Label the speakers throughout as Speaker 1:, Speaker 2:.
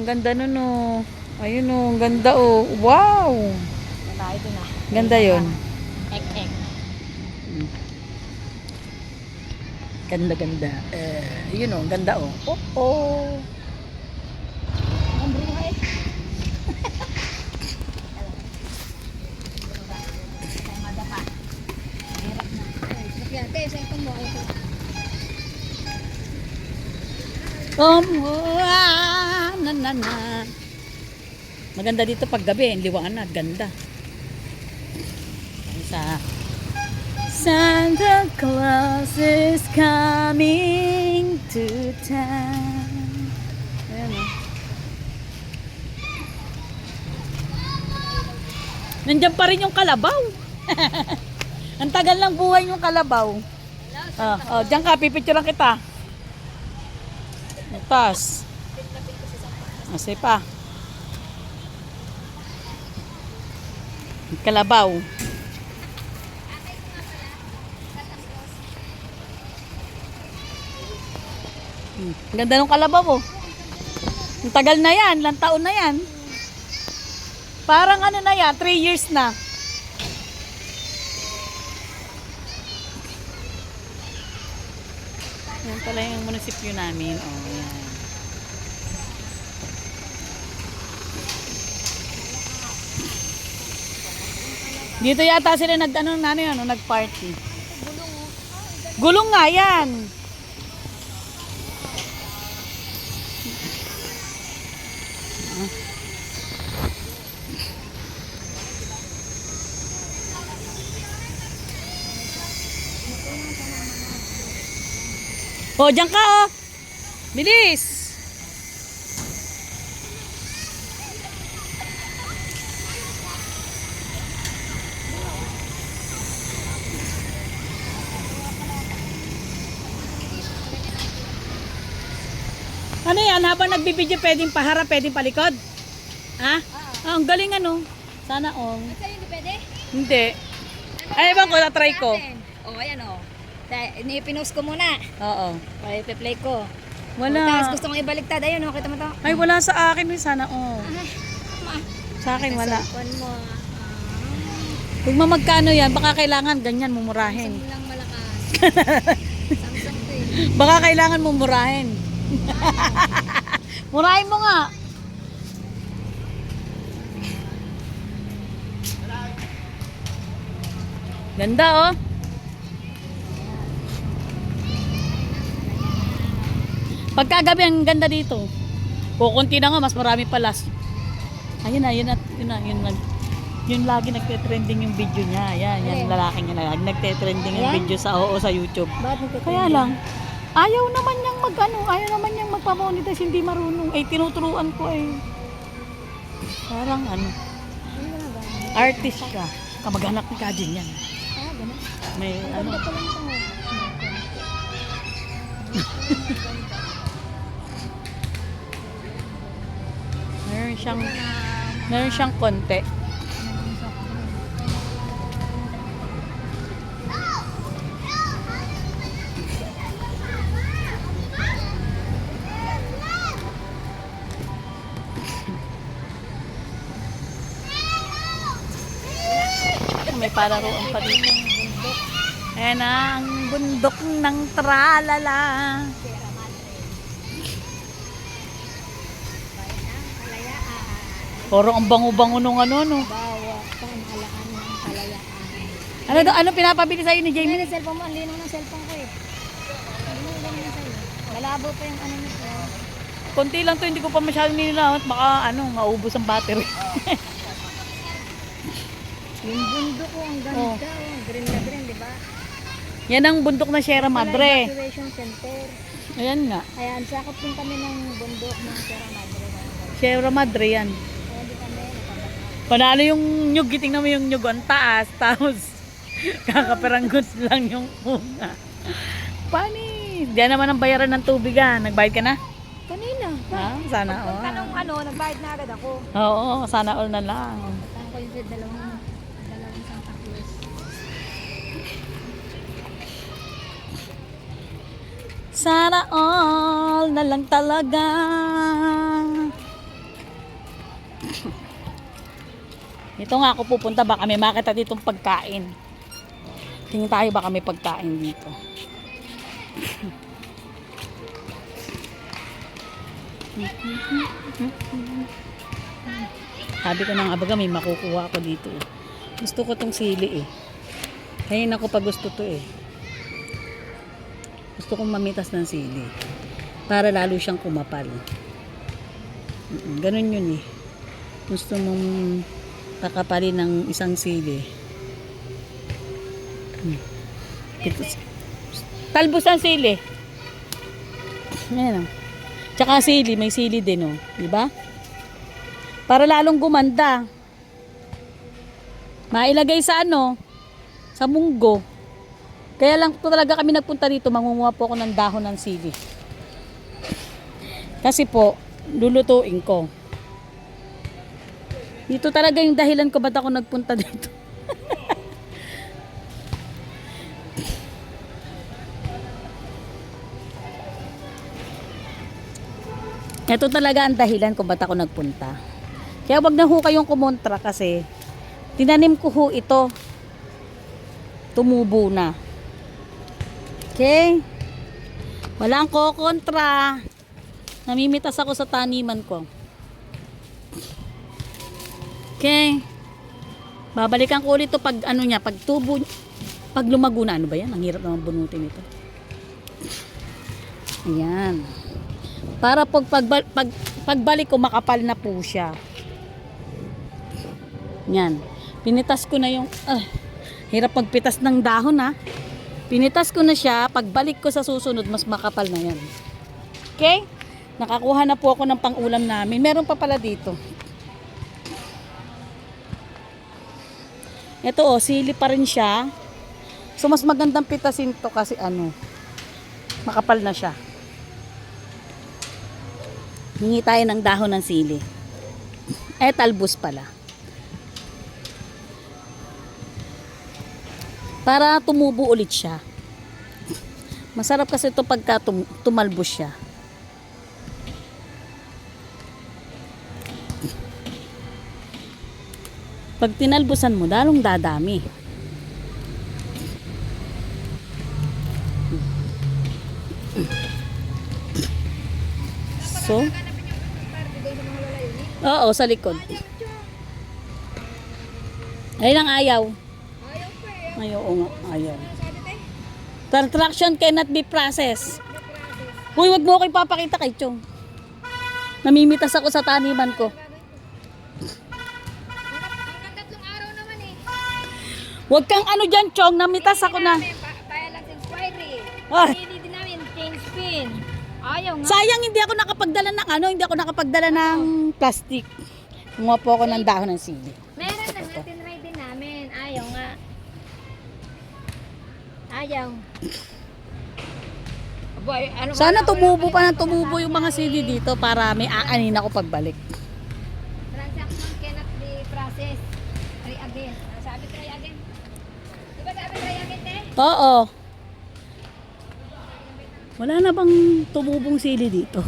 Speaker 1: ang ganda nun oh. Ayun oh, ang ganda oh. Wow!
Speaker 2: Tayo ito na.
Speaker 1: Ganda yon.
Speaker 2: Ek, ek.
Speaker 1: Ganda, ganda. Eh, yun oh, ang ganda oh. Oh, oh.
Speaker 2: Ang ito.
Speaker 1: Um, ah, na, na, na. Maganda dito pag gabi, ang liwanag, ganda. Sa Santa Claus is coming to town. Ayan o. Nandiyan pa rin yung kalabaw. ang tagal ng buhay yung kalabaw. Oh, oh, diyan ka, pipicturean kita. Butas. Asi pa. Kalabaw. Hmm. Ganda ng kalabaw mo. Ang tagal na yan, ilang taon na yan. Parang ano na yan, 3 years na. Yan pala yung munisipyo namin. Oh, yan. Dito yata sila nag ano na ano yan, ano, nag-party. Gulong nga yan. Oh, diyan ka oh. Bilis. Yan? Habang nagbibideo, pwedeng paharap, pwedeng palikod? Ha? Ah, ang galing ano. Sana all.
Speaker 2: Sa'yo hindi pwede?
Speaker 1: Hindi. Ay, ewan ko, na-try ko.
Speaker 2: Oo, oh, ayan o. Inipinost ko muna.
Speaker 1: Oo.
Speaker 2: Okay, ipi-play ko.
Speaker 1: Wala.
Speaker 2: Tapos gusto kong ibaliktad. Ayun, oh, kita mo to.
Speaker 1: Ay, wala sa akin. May sana all.
Speaker 2: Ay, ma.
Speaker 1: Sa akin, wala.
Speaker 2: Cellphone mo. ah.
Speaker 1: Huwag mo magkano yan, baka kailangan ganyan
Speaker 2: Samsung
Speaker 1: mumurahin.
Speaker 2: lang malakas. Samsung to eh.
Speaker 1: Baka kailangan mumurahin. Murahin mo nga. Ganda oh. Pagkagabi ang ganda dito. Kukunti na nga, mas marami pala. Ayun na, yun na, yun na, yun na. Yun lagi nagte-trending yung video niya. Yan, yan, lalaking yun. Lagi nagte-trending yung
Speaker 2: Ayan?
Speaker 1: video sa oo sa YouTube.
Speaker 2: Bakit?
Speaker 1: Kaya lang, ayaw naman niyang mag ano, ayaw naman niyang magpamonetize, hindi marunong. Eh, tinuturuan ko eh. Parang ano, artist ka. Kamag-anak ni Kajin yan.
Speaker 2: Ganun.
Speaker 1: May ano, meron siyang, meron siyang konti. May pararuan pa dito. Ayan na, ang bundok ng tralala. Parang ang bango-bango nung ano, no. Ano, do- ano pinapabili sa'yo ni
Speaker 2: Jamie, yung cellphone mo, ang linaw ng cellphone ko eh. Ano? Malabo pa yung ano nito.
Speaker 1: Konti lang to, hindi ko pa masyadong nilalawat. Baka ano, maubos ang battery.
Speaker 2: Yung bundok ko, ang ganda.
Speaker 1: Oh.
Speaker 2: Oh. Green na green, di ba?
Speaker 1: Yan ang bundok na Sierra
Speaker 2: Wala
Speaker 1: Madre.
Speaker 2: evacuation center.
Speaker 1: Ayan nga.
Speaker 2: Kaya ang sakop din kami ng bundok ng Sierra Madre.
Speaker 1: Sierra Madre yan.
Speaker 2: Kaya di kami.
Speaker 1: Panalo yung nyug, tingnan mo yung nyug ang taas. Tapos, kakaperanggot lang yung bunga. Pani, diyan naman ang bayaran ng tubig ah. Nagbayad ka na?
Speaker 2: Kanina.
Speaker 1: Ha? Sana all.
Speaker 2: Pagpunta nung ano, nagbayad na agad ako.
Speaker 1: Oo, sana all na lang.
Speaker 2: Puntahan ko yung sa dalawang
Speaker 1: Sana all na lang talaga. Dito nga ako pupunta, baka may makita ditong pagkain. Tingin tayo baka may pagkain dito. Sabi ko nang abaga may makukuha ako dito eh. Gusto ko tong sili eh. Kaya ako pa gusto to eh. Gusto kong mamitas ng sili. Para lalo siyang kumapal. Ganun yun eh. Gusto mong kakapalin ng isang sili. Hmm. Talbos ang sili. Ayan o. Tsaka sili, may sili din o. Di ba? Para lalong gumanda. Mailagay sa ano, sa munggo. Kaya lang po talaga kami nagpunta dito, mangunguha po ako ng dahon ng sili. Kasi po, lulutuin ko. Dito talaga yung dahilan ko ba't ako nagpunta dito. Ito talaga ang dahilan kung ba't ako nagpunta. Kaya wag na ho kayong kumontra kasi tinanim ko ho ito. Tumubo na. Okay? Walang kokontra. Namimitas ako sa taniman ko. Okay? Babalikan ko ulit to pag ano niya, pag tubo, pag lumago na. Ano ba yan? Ang hirap naman bunutin ito. Ayan. Para pag, pag, pag, pagbalik ko, makapal na po siya. Yan. Pinitas ko na yung, ah, hirap magpitas ng dahon ha. Pinitas ko na siya, pagbalik ko sa susunod, mas makapal na yan. Okay? Nakakuha na po ako ng pang-ulam namin. Meron pa pala dito. Ito oh, sili pa rin siya. So mas magandang pitasin to kasi ano, makapal na siya. Hingi tayo ng dahon ng sili. Eh, talbos pala. Para tumubo ulit siya. Masarap kasi ito pagka tum- tumalbos siya. Pag tinalbusan mo, dalong dadami. So, oo, sa likod. Ayun ang ayaw. Ayaw, oo nga, ayaw. Transaction cannot be processed. Uy, wag mo ako ipapakita kay Chong. Namimitas ako sa taniman ko. Huwag kang ano dyan, Chong. Namitas ako na. Ah.
Speaker 2: Hindi namin change pin. Ayaw nga.
Speaker 1: Sayang hindi ako nakapagdala ng ano, hindi ako nakapagdala ng plastic. Kumuha po ako ng dahon ng sili.
Speaker 2: Ayaw. Aboy, ano
Speaker 1: Sana tumubo pa ng tumubo yung mga sili dito para may aanin ako pagbalik.
Speaker 2: Transaction cannot be processed. Try again. Ah, Sabi try again. Di ba sabi try again, te?
Speaker 1: Oo. Wala na bang tumubong sili dito?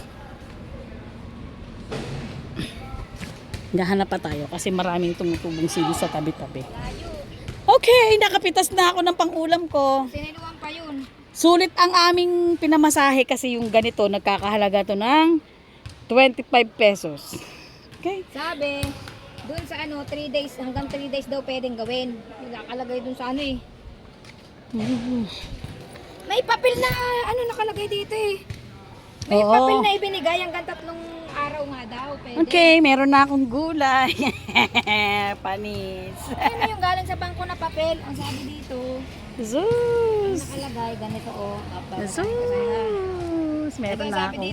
Speaker 1: Gahanap pa tayo kasi maraming tumutubong sili sa tabi-tabi.
Speaker 2: Layo.
Speaker 1: Okay, nakapitas na ako ng pangulam ko.
Speaker 2: Siniluwan pa yun.
Speaker 1: Sulit ang aming pinamasahe kasi yung ganito, nagkakahalaga to ng 25 pesos. Okay?
Speaker 2: Sabi, dun sa ano, 3 days, hanggang 3 days daw pwedeng gawin. Yung Nakalagay dun sa ano eh. May papel na ano nakalagay dito eh. May
Speaker 1: Oo.
Speaker 2: papel na ibinigay hanggang tatlong araw nga daw. Pwede.
Speaker 1: Okay, meron na akong gulay. Panis.
Speaker 2: Ano yung galing sa bangko na papel? Ang sabi dito,
Speaker 1: Zeus.
Speaker 2: nakalagay ganito oh. Kapag-
Speaker 1: Zeus. Meron
Speaker 2: Ito,
Speaker 1: na akong gulay.